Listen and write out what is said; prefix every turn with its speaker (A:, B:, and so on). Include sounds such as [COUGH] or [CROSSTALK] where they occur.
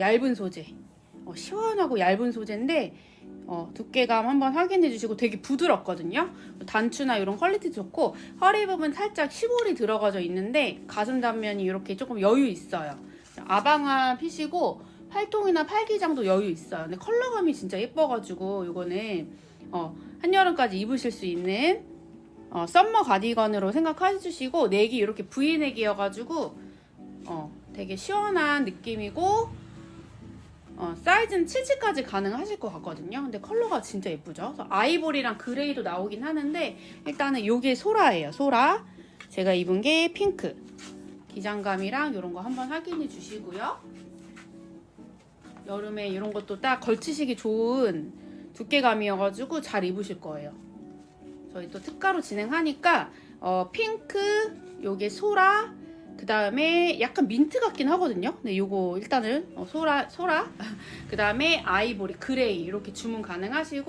A: 얇은 소재. 어, 시원하고 얇은 소재인데 어, 두께감 한번 확인해 주시고 되게 부드럽거든요. 단추나 이런 퀄리티 좋고 허리 부분 살짝 시볼이 들어가져 있는데 가슴 단면이 이렇게 조금 여유 있어요. 아방한 핏이고 팔통이나 팔기장도 여유 있어요. 근데 컬러감이 진짜 예뻐가지고 이거는 어, 한여름까지 입으실 수 있는 어, 썸머 가디건으로 생각해 주시고 넥이 이렇게 V넥이어가지고 어, 되게 시원한 느낌이고 어, 사이즈는 7치까지 가능하실 것 같거든요. 근데 컬러가 진짜 예쁘죠? 아이보리랑 그레이도 나오긴 하는데 일단은 이게 소라예요. 소라. 제가 입은 게 핑크. 기장감이랑 이런 거 한번 확인해 주시고요. 여름에 이런 것도 딱 걸치시기 좋은 두께감이어가지고 잘 입으실 거예요. 저희 또 특가로 진행하니까 어, 핑크, 요게 소라, 그 다음에 약간 민트 같긴 하거든요. 근데 요거 일단은 어, 소라, 소라, [LAUGHS] 그 다음에 아이보리, 그레이 이렇게 주문 가능하시고